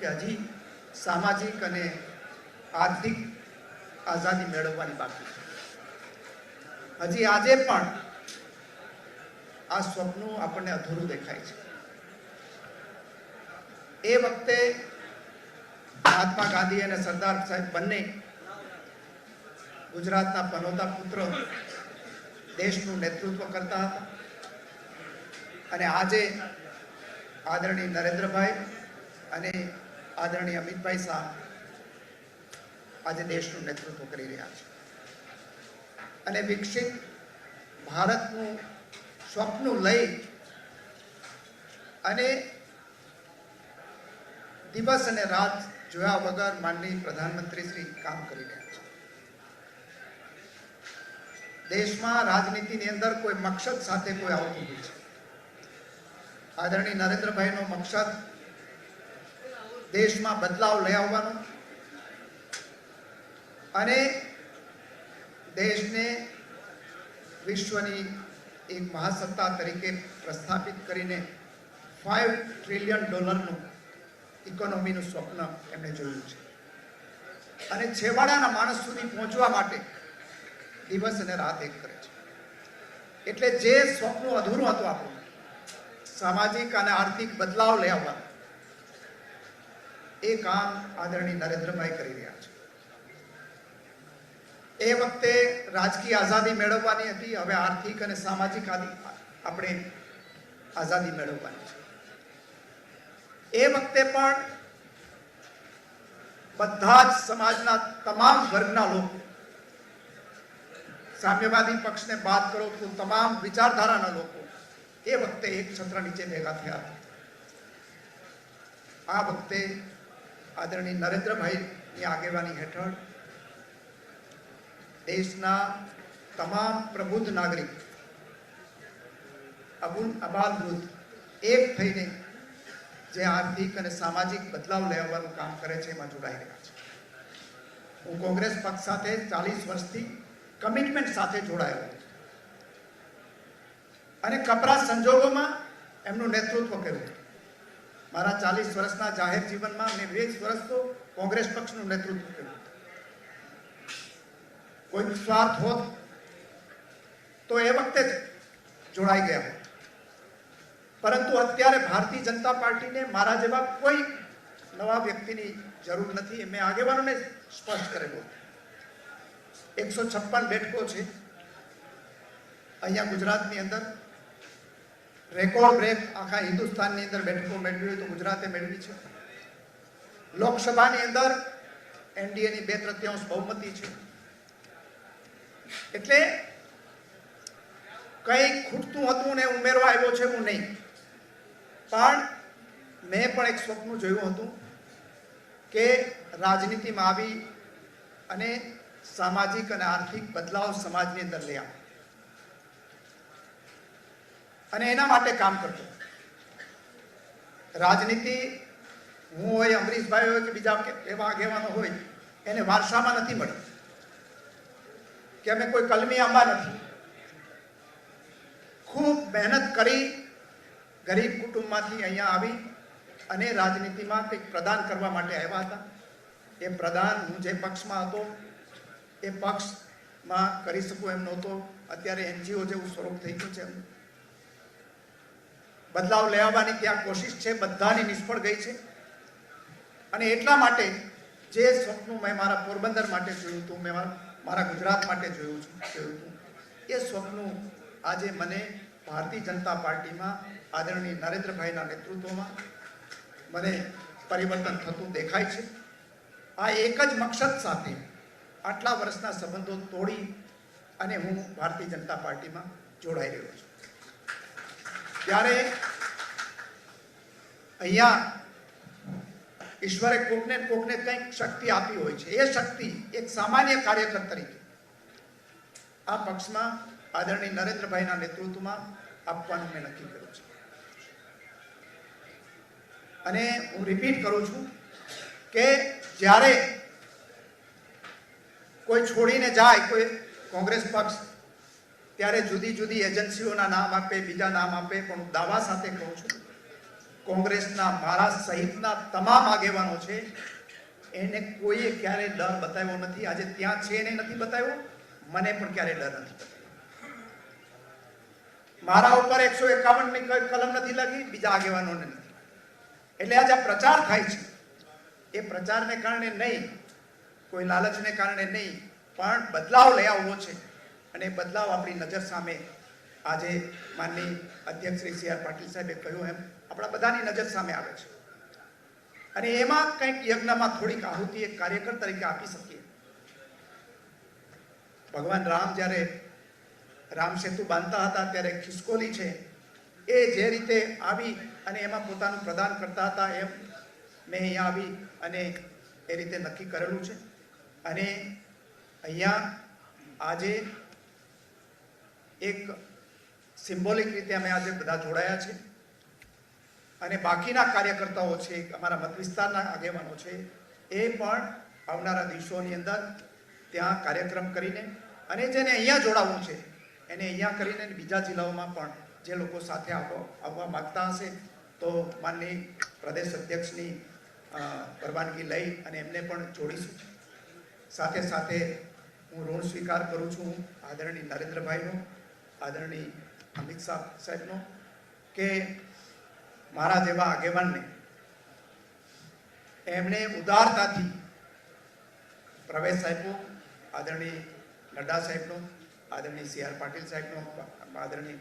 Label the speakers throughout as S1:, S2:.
S1: કે હજી સામાજિક અને આર્થિક આઝાદી મેળવવાની બાકી છે. હજી આજે પણ આ સ્વપ્ન આપણને અધૂરું દેખાય છે. એ વખતે મહાત્મા ગાંધી અને સરદાર સાહેબ બંને ગુજરાતના પનોતા પુત્ર દેશનું નેતૃત્વ કરતા હતા. અને આજે આદરણીય નરેન્દ્રભાઈ અને આદરણીય અમિતભાઈ શાહ આજે દેશનું નેતૃત્વ કરી રહ્યા છે. અને વિકસિત ભારતનું સ્વપ્ન લઈ અને દિવસ અને રાત જોયા વગર માનનીય પ્રધાનમંત્રી શ્રી કામ કરી રહ્યા છે. દેશમાં રાજનીતિની અંદર કોઈ મકસદ સાથે કોઈ આવતું નથી આદરણીય નરેન્દ્રભાઈનો મકસદ દેશમાં બદલાવ લઈ આવવાનો. અને દેશને વિશ્વની એક મહાસત્તા તરીકે પ્રસ્થાપિત કરીને ફાઇવ ટ્રિલિયન ડોલરનું ઇકોનોમીનું સ્વપ્ન એમણે જોયું છે. અને છેવાડાના માણસ સુધી પહોંચવા માટે દિવસ અને રાત એક કરે છે. એટલે જે સ્વપ્ન અધૂરું હતું આપણું, સામાજિક અને આર્થિક બદલાવ લઈ આવવાનું એ કામ આદરણીય નરેન્દ્રભાઈ કરી રહ્યા છે. એ વખતે રાજકીય આઝાદી મેળવવાની હતી, હવે આર્થિક અને સામાજિક આપણે આઝાદી મેળવવાની છે. એ વખતે પણ બધા જ સમાજના તમામ વર્ગના લોકો સામ્યવાદી પક્ષને બાદ કરો તો તમામ વિચારધારાના લોકો એ વખતે એક છત્ર નીચે ભેગા થયા આ વખતે આદરણીય નરેન્દ્રભાઈની આગેવાની હેઠળ દેશના તમામ પ્રબુદ્ધ નાગરિક, અબુલ અબાલ વૃદ્ધ, એક થઈને જે આર્થિક અને સામાજિક બદલાવ લેવાનું કામ કરે છે, એમાં જોડાઈ રહ્યા છે. હું કોંગ્રેસ પક્ષ સાથે ચાલીસ વર્ષથી કમિટમેન્ટ સાથે જોડાયેલો અને કપરા સંજોગોમાં એમનું નેતૃત્વ કર્યું. મારા ચાલીસ વર્ષના જાહેર જીવનમાં મેં વીસ વર્ષ તો કોંગ્રેસ પક્ષનું નેતૃત્વ કર્યું. કોઈ સ્વાર્થ હોત તો એ વખતે જ જોડાઈ ગયા હોત. પરંતુ અત્યારે ભારતીય જનતા પાર્ટીને મારા જેવા કોઈ નવા વ્યક્તિની જરૂર નથી મેં આગેવાનોને સ્પષ્ટ કરેલો એકસો છપ્પન બેઠકો છે. અહીંયા ગુજરાતની અંદર રેકોર્ડ બ્રેક આખા હિન્દુસ્તાનની અંદર બેઠકો મેળવી તો ગુજરાતે મેળવી છે. લોકસભાની અંદર એનડીએની બે તૃતીયાંશ બહુમતી છે. એટલે કંઈ ખૂટતું હતું ને ઉમેરવા આવ્યો છે હું નહીં. પણ મેં પણ એક સ્વપ્ન જોયું હતું કે રાજનીતિમાં આવી અને સામાજિક અને આર્થિક બદલાવ સમાજની અંદર લઈ આવે. અને એના માટે કામ કરતો રાજનીતિ, હું હોય અમરીશભાઈ હોય કે બીજા એવા આગેવાનો હોય, એને વારસામાં નથી મળી. કે અમે કોઈ કલમી આંબા નથી. ખૂબ મહેનત કરી, ગરીબ કુટુંબમાંથી અહીંયા આવી અને રાજનીતિમાં કંઈક પ્રદાન કરવા માટે આવ્યા હતા. એ પ્રદાન હું જે પક્ષમાં હતો, એ પક્ષમાં કરી શકું એમ નહોતો. અત્યારે એનજીઓ જેવું સ્વરૂપ થઈ ગયું છે એમનું. બદલાવ લેવાની ત્યાં કોશિશ છે, બધાની નિષ્ફળ ગઈ છે. અને એટલા માટે જે સ્વપ્ન મેં મારા પોરબંદર માટે જોયું હતું, મેં મારા ગુજરાત માટે જોયું જોયું હતું. એ સ્વપ્ન આજે મને ભારતીય જનતા પાર્ટીમાં, આદરણીય નરેન્દ્રભાઈના નેતૃત્વમાં મને પરિવર્તન થતું દેખાય છે. આ એક જ મકસદ સાથે આટલા વર્ષના સંબંધો તોડી અને હું ભારતીય જનતા પાર્ટીમાં જોડાઈ રહ્યો છું. ત્યારે અહીંયા ઈશ્વરે કોકને કોકને કંઈક શક્તિ આપી હોય છે. એ શક્તિ એક સામાન્ય કાર્યકર તરીકે આ પક્ષમાં આદરણીય નરેન્દ્રભાઈના નેતૃત્વમાં આપવાનું મેં નક્કી કર્યું છે. અને હું રિપીટ કરું છું કે જ્યારે કોઈ છોડીને જાય, કોઈ કોંગ્રેસ પક્ષ ત્યારે જુદી જુદી એજન્સીઓના નામ આપે, બીજા નામ આપે, પણ હું દાવા સાથે કહું છું, કોંગ્રેસના, મારા સહિતના તમામ આગેવાનો છે, એને કોઈએ ક્યારેય ડર બતાવ્યો નથી. આજે ત્યાં છે એને નથી બતાવ્યો, મને પણ ક્યારે ડર નથી મારા ઉપર એકસો એકાવનની કલમ નથી લાગી, બીજા આગેવાનોને નથી. એટલે આજે આ પ્રચાર થાય છે. એ પ્રચારને કારણે નહીં, કોઈ લાલચને કારણે નહીં, પણ બદલાવ લઈ આવવો છે. અને બદલાવ આપણી નજર સામે આજે માનની અધ્યક્ષ શ્રી સી આર પાટીલ સાહેબે કહ્યું એમ આપણા બધાની નજર સામે આવે છે. અને એમાં કંઈક યજ્ઞમાં થોડીક આહુતિ એક કાર્યકર તરીકે આપી શકીએ. ભગવાન રામ જ્યારે રામ સેતુ બાંધતા હતા ત્યારે ખિસકોલી છે. એ જે રીતે આવી અને એમાં પોતાનું પ્રદાન કરતા હતા એમ મેં અહીંયા આવી અને એ રીતે નક્કી કરેલું છે. અને અહીંયા આજે એક સિમ્બોલિક રીતે અમે આજે બધા જોડાયા છે. અને બાકીના કાર્યકર્તાઓ છે, અમારા મત વિસ્તારના આગેવાનો છે, એ પણ આવનારા દિવસોની અંદર ત્યાં કાર્યક્રમ કરીને અને જેને અહીંયા જોડાવવું છે, એને અહીંયા કરીને બીજા જિલ્લાઓમાં પણ જે લોકો સાથે આવવા માગતા હશે, તો માનની પ્રદેશ અધ્યક્ષની પરવાનગી લઈ અને એમને પણ જોડીશું. સાથે સાથે હું ઋણ સ્વીકાર કરું છું આદરણીય નરેન્દ્રભાઈનો. આદરણીય અમિત શાહ સાહેબનો, કે મારા જેવા આગેવાનને. એમણે ઉદારતાથી પ્રવેશ સાહેબનો આદરણીય નડ્ડા સાહેબનો, આદરણીય સી આર પાટીલ સાહેબનો, આદરણીય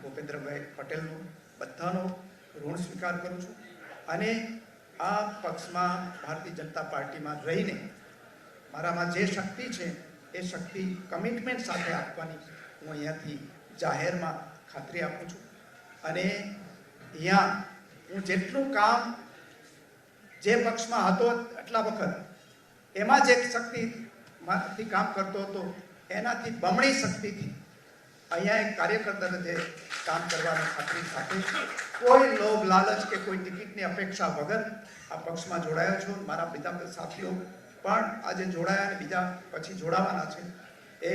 S1: ભૂપેન્દ્રભાઈ પટેલનો, બધાનો ઋણ સ્વીકાર કરું છું. અને આ પક્ષમાં ભારતીય જનતા પાર્ટીમાં રહીને મારામાં જે શક્તિ છે, એ શક્તિ કમિટમેન્ટ સાથે આપવાની હું અહીંયાથી જાહેરમાં ખાતરી આપું છું. અને અહીંયા હું જેટલું કામ જે પક્ષમાં હતો એટલા વખત, એમાં જે શક્તિ માંથી કામ કરતો હતો, એનાથી બમણી શક્તિથી અહીંયા એક કાર્યકર તરીકે કામ કરવાની ખાતરી સાથે કોઈ લોભ, લાલચ કે કોઈ ટિકિટની અપેક્ષા વગર આ પક્ષમાં જોડાયો છું, મારા બીજા સાથીઓ પણ આજે જોડાયા અને બીજા પછી જોડાવાના છે. એ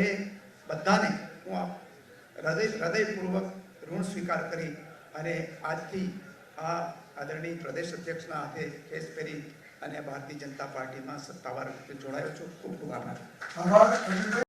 S1: બધાને હું આ હૃદય હૃદયપૂર્વક ઋણ સ્વીકાર કરી અને આજથી આ આદરણીય પ્રદેશ અધ્યક્ષના હાથે કેસ પહેરી અને ભારતીય જનતા પાર્ટીમાં સત્તાવાર રીતે જોડાયો છું. ખૂબ ખૂબ આભાર.